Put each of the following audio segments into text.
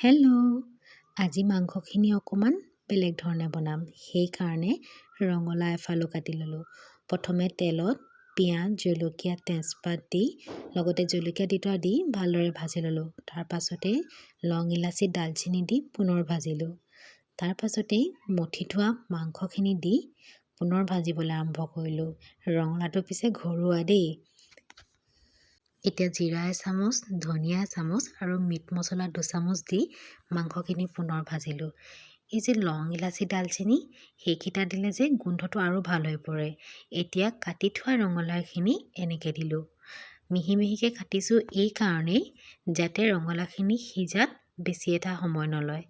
Hello আজি মাংসখিনি অকণমান বেলেগ ধৰণে বনাম। সেইকাৰণে ৰঙালাও এফালো কাটি ল'লোঁ। প্ৰথমে তেলত পিঁয়াজ জলকীয়া তেজপাত দি লগতে জলকীয়া দুটা দি ভালদৰে ভাজি ল'লোঁ। তাৰপাছতেই লং ইলাচি ডালচেনি দি পুনৰ ভাজিলোঁ। তাৰপাছতেই মঠি থোৱা মাংসখিনি দি পুনৰ ভাজিবলৈ আৰম্ভ কৰিলোঁ। ৰঙালাওটো পিছে ঘৰুৱা দেই। এতিয়া জিৰা এচামুচ ধনিয়া এচামুচ আৰু মিট মছলা দুচামুচ দি মাংসখিনি পুনৰ ভাজিলোঁ। এই যে লং ইলাচি ডালচেনি সেইকেইটা দিলে যে গোন্ধটো আৰু ভাল হৈ পৰে। এতিয়া কাটি থোৱা ৰঙালাওখিনি এনেকৈ দিলোঁ। মিহি মিহিকৈ কাটিছোঁ এইকাৰণেই যাতে ৰঙালাওখিনি সিজাত বেছি এটা সময় নলয়।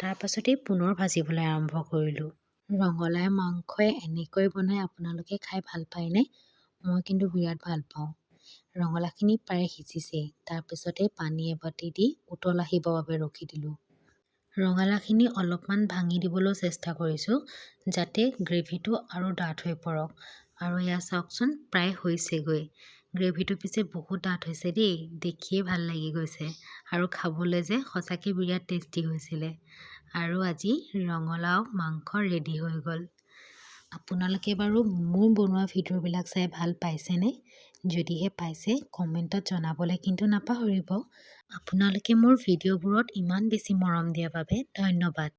তাৰপাছতেই পুনৰ ভাজিবলৈ আৰম্ভ কৰিলোঁ। ৰঙালাও মাংসই এনেকৈ বনাই আপোনালোকে খাই ভাল পায়নে? মই কিন্তু বিৰাট ভাল পাওঁ। ৰঙালাওখিনি প্ৰায় সিজিছেই তাৰপিছতে পানী এবাতি দি উতল আহিবৰ বাবে ৰখি দিলোঁ। ৰঙালাওখিনি অলপমান ভাঙি দিবলৈও চেষ্টা কৰিছোঁ যাতে গ্ৰেভিটো আৰু ডাঠ হৈ পৰক। আৰু এয়া চাওকচোন প্ৰায় হৈছেগৈ। গ্ৰেভিটো পিছে বহুত ডাঠ হৈছে দেই দেখিয়ে ভাল লাগি গৈছে। আৰু খাবলৈ যে সঁচাকৈ বিৰাট টেষ্টি হৈছিলে। আৰু আজি ৰঙালাও মাংস ৰেডি হৈ গ'ল। আপোনালোকে বাৰু মোৰ বনোৱা ভিডিঅ'বিলাক চাই ভাল পাইছেনে? যদিহে পাইছে কমেণ্টত জনাবলৈ কিন্তু নাপাহৰিব। আপোনালোকে মোৰ ভিডিঅ'বোৰত ইমান বেছি মৰম দিয়াৰ বাবে ধন্যবাদ।